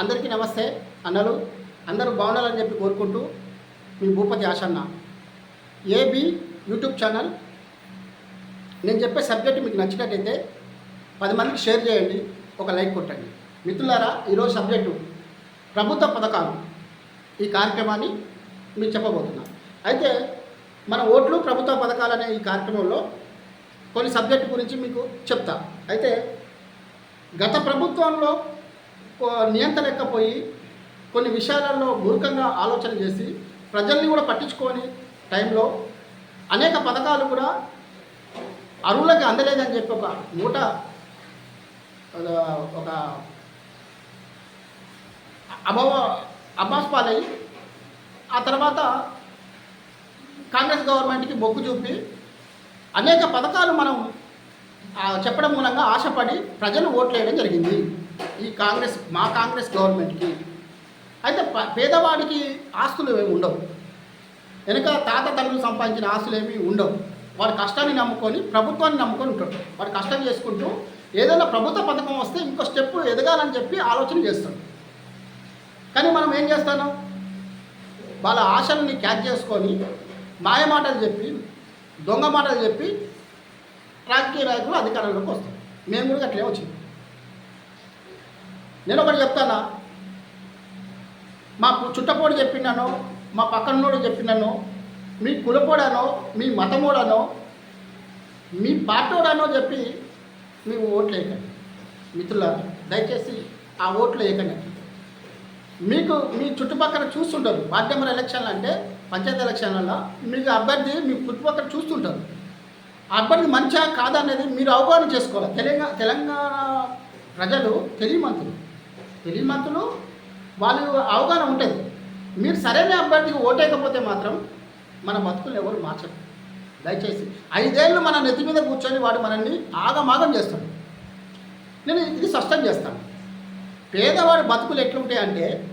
అందరికీ నమస్తే అన్నలు. అందరూ బాగుండాలని చెప్పి కోరుకుంటూ మీ Bhupathi Ashanna. A B YouTube channel. నేను చెప్పే సబ్జెక్ట్ మీకు నచ్చినట్టయితే పది మందికి షేర్ చేయండి ఒక లైక్ కొట్టండి. మిత్రులారా ఈరోజు సబ్జెక్టు ప్రభుత్వ పథకాలు. ఈ కార్యక్రమాన్ని మీకు చెప్పబోతున్నాను అయితే మన ఓట్లు ప్రభుత్వ పథకాలు అనే ఈ కార్యక్రమంలో కొన్ని సబ్జెక్టు గురించి మీకు చెప్తా. అయితే గత ప్రభుత్వంలో నియంత్రలేకపోయి లేకపోయి కొన్ని విషయాలలో మూర్ఖంగా ఆలోచన చేసి ప్రజల్ని కూడా పట్టించుకొని టైంలో అనేక పథకాలు కూడా అరువులకి అందలేదని చెప్పి ఒక మూట ఒక అభవ అబ్బాస్ పాలై ఆ తర్వాత కాంగ్రెస్ గవర్నమెంట్కి మొగ్గు చూపి అనేక పథకాలు మనం చెప్పడం మూలంగా ఆశపడి ప్రజలు ఓట్లు వేయడం జరిగింది. ఈ కాంగ్రెస్ మా కాంగ్రెస్ గవర్నమెంట్కి. అయితే ప- పేదవాడికి ఆస్తులు ఏమి ఉండవు. వెనక తాత తండ్రులు సంపాదించిన ఆస్తులు ఏమీ ఉండవు. వాడి కష్టాన్ని నమ్ముకొని ప్రభుత్వాన్ని నమ్ముకొని ఉంటాడు. వాడు కష్టం చేసుకుంటూ ఏదైనా ప్రభుత్వ పథకం వస్తే ఇంకో స్టెప్ ఎదగాలని చెప్పి ఆలోచన చేస్తాడు. కానీ మనం ఏం చేస్తాను వాళ్ళ ఆశల్ని క్యాచ్ చేసుకొని మాయ మాటలు చెప్పి దొంగ మాటలు చెప్పి రాజకీయ నాయకులు అధికారంలోకి వస్తారు. మేము కూడా అట్లే వచ్చింది నేను ఒకటి చెప్తానా? మా చుట్టపోడు చెప్పినాను మా పక్కనోడు చెప్పినాను మీ కులపోడానో మీ మతమోడనో మీ పార్టోడానో చెప్పి మీ ఓట్లు వేయకండి. మిత్రుల దయచేసి ఆ ఓట్లు వేయకండి. మీకు మీ చుట్టుపక్కల చూస్తుంటారు. వార్డు ఎలక్షన్లు అంటే పంచాయతీ ఎలక్షన్లలో మీకు అభ్యర్థి మీ చుట్టుపక్కల చూస్తుంటారు. ఆ అభ్యర్థి మంచిగా కాదనేది మీరు అవగాహన చేసుకోవాలి. తెలంగాణ తెలంగాణ ప్రజలు తెలియమంతులు తెలియమంతులు వాళ్ళు అవగాహన ఉంటుంది. మీరు సరైన అభ్యర్థికి ఓటేయకపోతే మాత్రం మన బతుకులు ఎవరు మార్చరు. దయచేసి ఐదేళ్ళు మన నెత్తి మీద కూర్చొని వాడు మనల్ని ఆగమాగం చేస్తాడు. నేను ఇది స్పష్టం చేస్తాను. పేదవాడి బతుకులు ఎట్లుంటాయంటే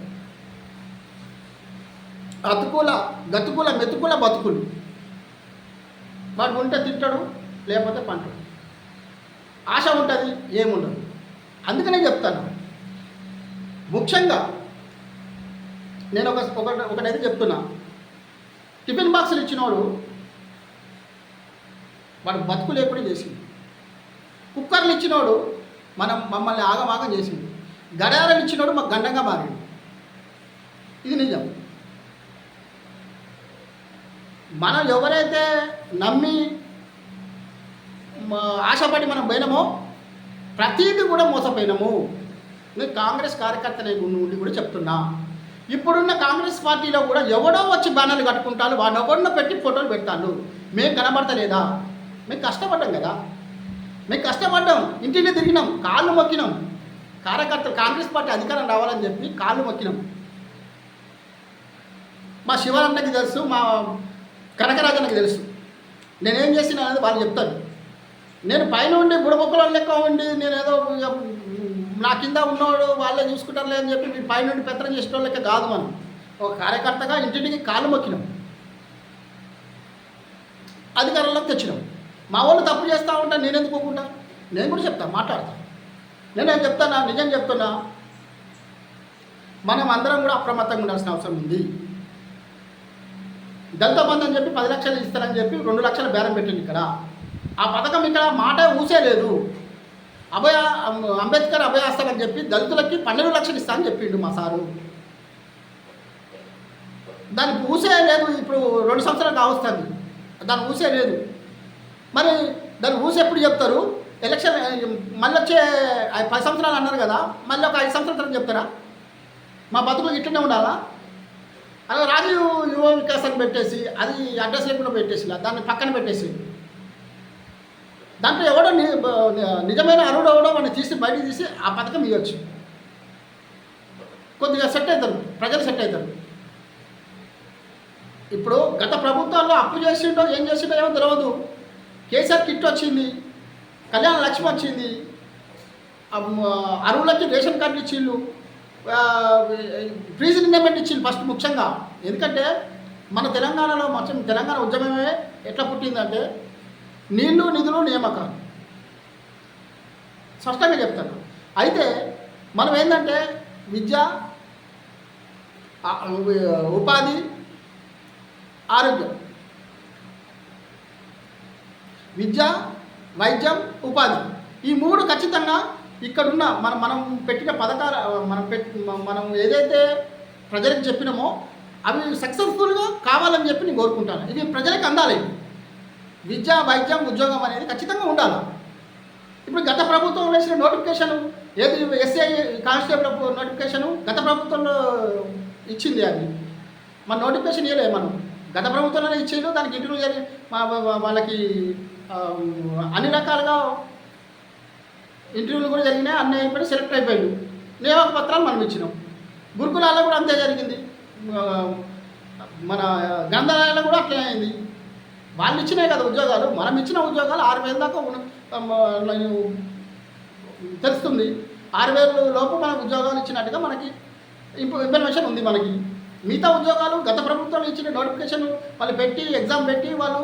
అతుకుల గతుకుల మెతుకుల బతుకులు. వాడు ఉంటే తింటాడు లేకపోతే పంటడు. ఆశ ఉంటుంది ఏముండదు. అందుకనే చెప్తాను. ముఖ్యంగా నేను ఒక ఒకటి ఒకటైతే చెప్తున్నా. టిఫిన్ బాక్సులు ఇచ్చినోడు వాడు బతుకు లేకుండా చేసింది కుక్కర్లు ఇచ్చినోడు మనం మమ్మల్ని ఆగమాగం చేసింది గడియారం ఇచ్చినోడు మాకు గండంగా మారింది ఇది నిజం. మనం ఎవరైతే నమ్మి ఆశపడి మనం పోయినామో ప్రతీది కూడా మోసపోయినాము. నేను కాంగ్రెస్ కార్యకర్తనే ఉండి కూడా చెప్తున్నా. ఇప్పుడున్న కాంగ్రెస్ పార్టీలో కూడా ఎవడో వచ్చి బ్యానర్లు కట్టుకుంటారు వాడు ఎవరినో పెట్టి ఫోటోలు పెడతాను మేము కనబడతలేదా? మేము కష్టపడ్డాం కదా. మేము కష్టపడ్డాం. ఇంటిని తిరిగినాం కాళ్ళు మొక్కినాం. కార్యకర్తలు కాంగ్రెస్ పార్టీ అధికారం రావాలని చెప్పి కాళ్ళు మొక్కినాం. మా శివరన్నకి తెలుసు మా కనకరాజన్నకి తెలుసు. నేనేం చేసిన అనేది వాళ్ళు చెప్తారు. నేను పైన ఉండి బుడబొక్కల లెక్క ఉండి నేను ఏదో నా కింద ఉన్నవాడు వాళ్ళే చూసుకుంటారులే అని చెప్పి మీరు పైనుండి పెత్తనం చేసిన లెక్క కాదు మనం. ఒక కార్యకర్తగా ఇంటింటికి కాలు మొక్కినాం. అధికారంలోకి తెచ్చినాం. మా వాళ్ళు తప్పు చేస్తూ ఉంటా నేను ఎందుకు ఒప్పుకుంటా నేను కూడా చెప్తా మాట్లాడతా. నేనేం చెప్తానా? నిజం చెప్తున్నా. మనం అందరం కూడా అప్రమత్తంగా ఉండాల్సిన అవసరం ఉంది. దళిత బంధు అని చెప్పి పది లక్షలు ఇస్తారని చెప్పి రెండు లక్షలు బేరం పెట్టింది ఇక్కడ. ఆ పథకం ఇక్కడ మాట ఊసే లేదు. అభయ అంబేద్కర్ అభయాస్తం అని చెప్పి దళితులకి పన్నెండు లక్షలు ఇస్తా అని చెప్పిండు మా సారు. దాన్ని ఊసే లేదు ఇప్పుడు రెండు సంవత్సరాలు కావస్తుంది. దాని ఊసే లేదు. మరి దాన్ని ఊసే ఎప్పుడు చెప్తారు? ఎలక్షన్ మళ్ళీ వచ్చే పది సంవత్సరాలు అన్నారు కదా మళ్ళీ ఒక ఐదు సంవత్సరాల తర్వాత చెప్తారా? మా బతుకులు ఇట్లనే ఉండాలా? అలా రాజీవ్ యువ వికాసాన్ని పెట్టేసి అది అడ్రస్ లేకుండా పెట్టేసి దాన్ని పక్కన పెట్టేసి. దాంట్లో ఎవడో నిజమైన అరుడు ఎవడో అని తీసి బయటికి తీసి ఆ పథకం ఇవ్వచ్చు కొద్దిగా సెట్ అవుతారు ప్రజలు సెట్ అవుతారు ఇప్పుడు గత ప్రభుత్వాల్లో అప్పు చేసిండో ఏం చేసిండో ఏమో తెలియదు కేసీఆర్ కిట్ వచ్చింది కళ్యాణ లక్ష్మి వచ్చింది. అరువులకి రేషన్ కార్డు ఇచ్చిళ్ళు. ఫ్రీజ్ నిండమెంట్ ఇచ్చింది ఫస్ట్ ముఖ్యంగా. ఎందుకంటే మన తెలంగాణలో మొత్తం తెలంగాణ ఉద్యమమే ఎట్లా పుట్టిందంటే నీళ్ళు నిధులు నియామకాలు. స్పష్టంగా చెప్తాను. అయితే మనం ఏంటంటే విద్య ఉపాధి ఆరోగ్యం. విద్య వైద్యం ఉపాధి. ఈ మూడు ఖచ్చితంగా ఇక్కడున్న మనం మనం పెట్టిన పథకాలు మనం పెట్ మనం ఏదైతే ప్రజలకు చెప్పినామో అవి సక్సెస్ఫుల్గా కావాలని చెప్పి నేను కోరుకుంటాను. ఇవి ప్రజలకు అందాలి. విద్య వైద్యం ఉద్యోగం అనేది ఖచ్చితంగా ఉండాలి. ఇప్పుడు గత ప్రభుత్వం వేసిన నోటిఫికేషన్ ఏది ఎస్ఐ కానిస్టేబుల్ నోటిఫికేషన్ గత ప్రభుత్వంలో ఇచ్చింది అది. మన నోటిఫికేషన్ ఇవ్వలే మనం. గత ప్రభుత్వంలోనే ఇచ్చిండు దానికి ఇంటర్వ్యూ జరిగి వాళ్ళకి అన్ని రకాలుగా ఇంటర్వ్యూలు కూడా జరిగినాయి అన్నీ అయిపోయి సెలెక్ట్ అయిపోయాడు నియామక పత్రాలు మనం ఇచ్చినాం. గురుకులాల్లో కూడా అంతే జరిగింది. మన గ్రంథాలయాల్లో కూడా అట్లే అయింది. వాళ్ళు ఇచ్చినాయి కదా ఉద్యోగాలు మనం ఇచ్చిన ఉద్యోగాలు ఆరు వేల దాకా తెలుస్తుంది. ఆరు వేల లోపు మనకు ఉద్యోగాలు ఇచ్చినట్టుగా మనకి ఇన్ఫర్మేషన్ ఉంది మనకి. మిగతా ఉద్యోగాలు గత ప్రభుత్వం ఇచ్చిన నోటిఫికేషన్ వాళ్ళు పెట్టి ఎగ్జామ్ పెట్టి వాళ్ళు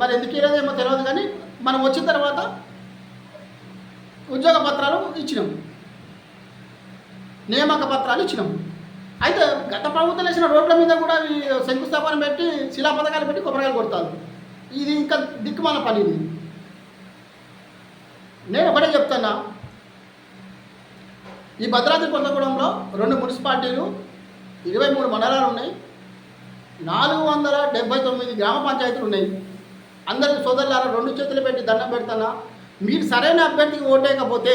మరి ఎందుకు ఇవ్వలేదేమో తెలియదు కానీ మనం వచ్చిన తర్వాత ఉద్యోగ పత్రాలు ఇచ్చినాం. నియామక పత్రాలు ఇచ్చినాం. అయితే గత ప్రభుత్వం వేసిన రోడ్ల మీద కూడా ఈ శంకుస్థాపన పెట్టి శిలా పథకాలు పెట్టి కొబ్బరికాయలు కొడతారు. ఇది ఇంకా దిక్కుమాల పని ఇది. నేను ఒకటే చెప్తున్నా. ఈ భద్రాద్రి కొత్తగూడెంలో రెండు మున్సిపాలిటీలు ఇరవై మూడు మండలాలు ఉన్నాయి. నాలుగు వందల డెబ్బై తొమ్మిది గ్రామ పంచాయతీలు ఉన్నాయి. అందరికి సోదరులారా రెండు చేతులు పెట్టి దండం పెడుతున్నా. మీరు సరైన అభ్యర్థికి ఓటేయకపోతే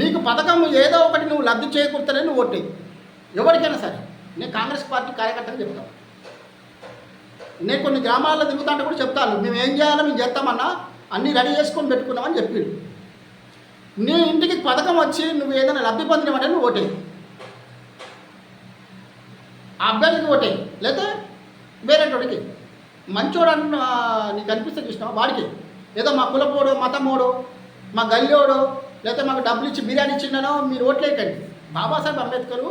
నీకు పథకం ఏదో ఒకటి నువ్వు లబ్ధి చేకూరుతానే నువ్వు ఓటే ఎవరికైనా సరే. నేను కాంగ్రెస్ పార్టీ కార్యకర్తలు చెప్తాను నేను కొన్ని గ్రామాల్లో తిరుగుతుంటే కూడా చెప్తాను. మేము ఏం చేయాలో మేము చేస్తామన్నా అన్నీ రెడీ చేసుకొని పెట్టుకున్నామని చెప్పిండు. నీ ఇంటికి పథకం వచ్చి నువ్వు ఏదైనా లబ్ధి పొందినవంటే నువ్వు ఓటే. ఆ అభ్యర్థికి ఓటే. లేదా వేరేటోడికి. మంచోడు నీకు అనిపిస్తే చూసినావు? వాడికి. ఏదో మా కులపోడు మతమోడు మా గల్లోడు లేకపోతే మాకు డబ్బులు ఇచ్చి బిర్యానీ ఇచ్చిండనో మీరు ఓట్లేకండి బాబాసాహెబ్ అంబేద్కర్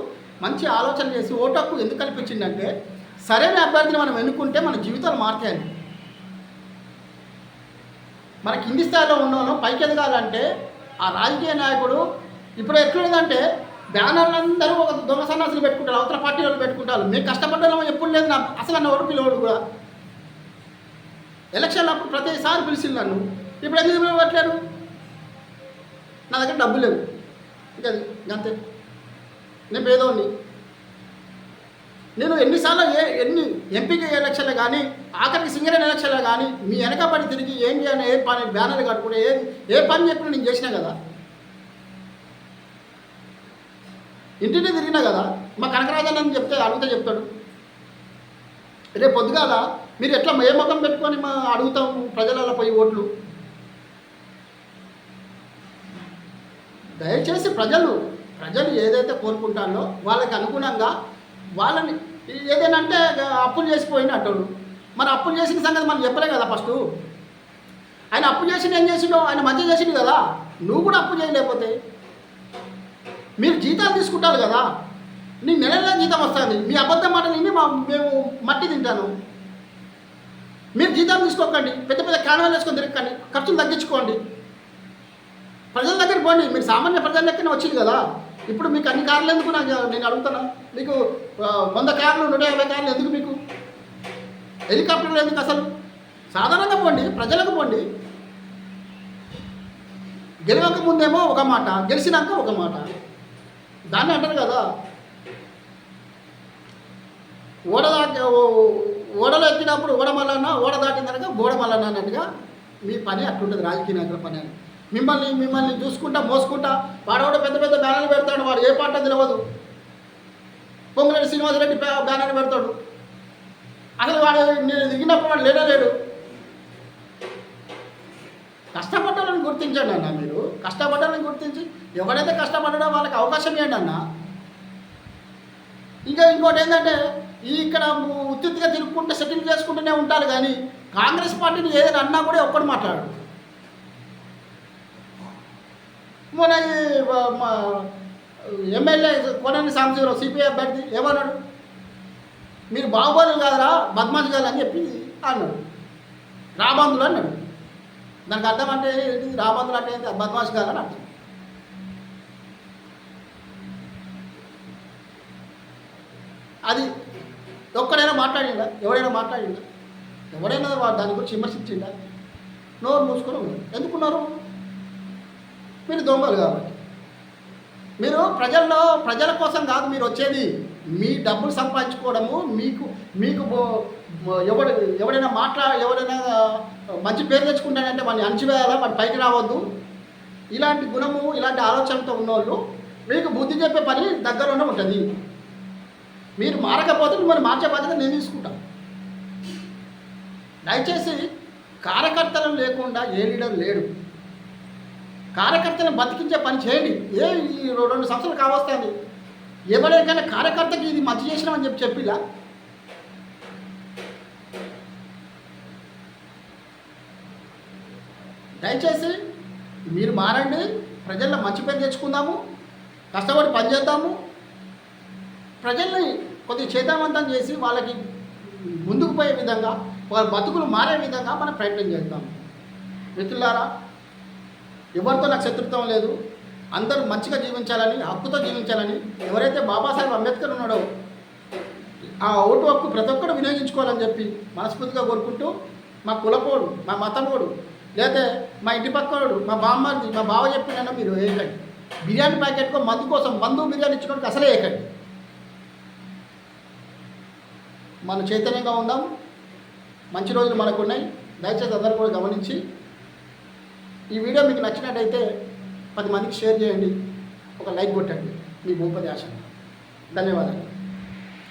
మంచి ఆలోచన చేసి ఓటు హక్కు ఎందుకు కల్పించిందంటే సరైన అభ్యర్థిని మనం ఎన్నుకుంటే మన జీవితాలు మారుతాయండి మన కింది స్థాయిలో ఉన్నాను పైకి ఎదగాలంటే ఆ రాజకీయ నాయకుడు ఇప్పుడు ఎట్లుందంటే బ్యానర్లు అందరూ ఒక దొంగ సన్నాసులు పెట్టుకుంటారు అవతల పార్టీ వాళ్ళు పెట్టుకుంటారు. మేము కష్టపడ్డాము ఎప్పుడు లేదు నాకు అసలు అన్న ఓటు పిల్లవాడు కూడా. ఎలక్షన్ అప్పుడు ప్రతిసారి పిలిచింది నన్ను ఇప్పుడు ఎందుకు పిలవట్లేదు నా దగ్గర డబ్బు లేవు ఇంకా అంతే. నేను పేదోడిని నేను ఎన్నిసార్లు ఏ ఎన్ని ఎంపీకి ఎలక్షన్లు కానీ ఆఖరికి సింగరేణి ఎలక్షన్లు కానీ మీ వెనకబడి తిరిగి ఏం చేయాలి ఏ పని బ్యానర్లు కట్టుకుంటే ఏ ఏ పని చెప్పినా నేను చేసినా కదా? ఇంటిని తిరిగినా కదా? మా కనకరాజన్ అని చెప్తే అడుగుతా చెప్తాడు. రేపు పొద్దుగాల మీరు ఎట్లా ఏ ముఖం పెట్టుకొని మా అడుగుతాం ప్రజలలో పోయి ఓట్లు? దయచేసి ప్రజలు ప్రజలు ఏదైతే కోరుకుంటారో వాళ్ళకి అనుగుణంగా వాళ్ళని ఏదైనా అంటే అప్పులు చేసిపోయినట్టు మరి అప్పులు చేసిన సంగతి మనం చెప్పలే కదా ఫస్ట్. ఆయన అప్పు చేసిండు ఏం చేసిండో? ఆయన మంచి చేసిండు కదా. నువ్వు కూడా అప్పు చేయలేకపోతే మీరు జీతాలు తీసుకుంటారు కదా. నీ నెల నెల జీతం వస్తుంది. మీ అబద్ధం మాటలు విని మా మేము మట్టి తింటాను. మీరు జీతం తీసుకోకండి. పెద్ద పెద్ద కారణాలు వేసుకొని తిరగకండి. ఖర్చులు తగ్గించుకోండి. ప్రజల దగ్గర పోండి. మీరు సామాన్య ప్రజల లెక్కనే వచ్చింది కదా. ఇప్పుడు మీకు అన్ని కార్లు ఎందుకు నాకు నేను అడుగుతాను మీకు వంద కార్లు నూట యాభై కార్లు ఎందుకు మీకు? హెలికాప్టర్లు ఎందుకు అసలు? సాధారణంగా పోండి ప్రజలకు పోండి. గెలవక ముందేమో ఒక మాట గెలిచినాక ఒక మాట. దాన్ని అంటారు కదా. ఓడ దాటి ఓ- ఓడలో ఎక్కినప్పుడు ఓడ మల్లన్న ఓడ దాటిన తర్వాత గోడ మల్లన్న అన్నట్టుగా మీ పని అట్లుంటుంది రాజకీయ నాయకుల పని. అని మిమ్మల్ని మిమ్మల్ని చూసుకుంటా మోసుకుంటా పాడ పెద్ద పెద్ద బ్యానర్లు పెడతాడు వాడు. ఏ పాట తెలియదు పొంగులేటి శ్రీనివాసరెడ్డి రెడ్డి బ్యానర్ పెడతాడు. అసలు వాడు నేను దిగినప్పుడు వాడు లేడే లేడు. కష్టపడ్డాలని గుర్తించండి అన్న మీరు. కష్టపడ్డాలని గుర్తించి ఎవరైతే కష్టపడ్డాడో వాళ్ళకి అవకాశం ఇవ్వండి అన్న. ఇంకా ఇంకోటి ఏంటంటే ఈ ఇక్కడ ఉత్తిగా తిరుగుకుంటే సెటిల్ చేసుకుంటూనే ఉంటారు కానీ కాంగ్రెస్ పార్టీని ఏదైనా అన్నా కూడా ఒక్కడు మాట్లాడు మొన్న ఈ మా ఎమ్మెల్యే కొనని సాంబశివరావు సిపిఐ అభ్యర్థి ఏమన్నాడు? మీరు బాహుబలు కాదురా బద్మాష్ కాదు అని చెప్పి అన్నాడు. రాబందులు అన్నాడు. దానికి అర్థం అంటే ఏంటి? రాబందులు అంటే ఏంటి? బద్మాష్ కాదు అని అర్థం. అది ఒక్కడైనా మాట్లాడిందా ఎవడైనా మాట్లాడిందా ఎవడైనా దాని గురించి విమర్శించిందా నోరు మూసుకొని ఉన్నారు. ఎందుకున్నారు? మీరు దొంగలు కాబట్టి. మీరు ప్రజల్లో ప్రజల కోసం కాదు మీరు వచ్చేది. మీ డబ్బులు సంపాదించుకోవడము మీకు మీకు ఎవడు ఎవడైనా మాట్లా ఎవడైనా మంచి పేరు తెచ్చుకుంటానంటే వాడిని అణచివేయాలా? వాడు పైకి రావద్దు. ఇలాంటి గుణము ఇలాంటి ఆలోచనతో ఉన్నోళ్ళు మీకు బుద్ధి చెప్పే పని దగ్గరలోనే ఉంటుంది. మీరు మారకపోతే మిమ్మల్ని మార్చే బాధ్యత నేను తీసుకుంటాను దయచేసి కార్యకర్తలు లేకుండా ఏ లీడర్ లేడు. కార్యకర్తలను బతికించే పని చేయండి. ఏ ఈ రెండు సంవత్సరాలు కావస్తుంది ఎవరికైనా కార్యకర్తకి ఇది మంచి చేసినామని చెప్పి చెప్పిలా? దయచేసి మీరు మారండి ప్రజల్లో మంచి పేరు తెచ్చుకుందాము కష్టపడి పనిచేద్దాము ప్రజల్ని కొద్దిగా చేతవంతం చేసి వాళ్ళకి ముందుకు పోయే విధంగా వాళ్ళ బతుకులు మారే విధంగా మనం ప్రయత్నం చేద్దాం. మిత్రులారా ఎవరితో నాకు శత్రుత్వం లేదు? అందరూ మంచిగా జీవించాలని హక్కుతో జీవించాలని ఎవరైతే బాబాసాహెబ్ అంబేద్కర్ ఉన్నాడో ఆ ఓటు హక్కు ప్రతి ఒక్కరు వినియోగించుకోవాలని చెప్పి మనస్ఫూర్తిగా కోరుకుంటూ మా కులపోడు మా మతపోడు లేదా మా ఇంటి పక్కనోడు మా బామ్మది మా బావ చెప్పిన మీరు వేయకండి బిర్యానీ ప్యాకెట్కో మందు కోసం మందు బిర్యానీ ఇచ్చుకోవడానికి అసలే వేయకండి మనం చైతన్యంగా ఉందాం. మంచి రోజులు మనకు ఉన్నాయి దయచేసి అందరూ కూడా గమనించి ఈ వీడియో మీకు నచ్చినట్టయితే పది మందికి షేర్ చేయండి. ఒక లైక్ కొట్టండి. మీ భూపతి ఆశ. ధన్యవాదాలు.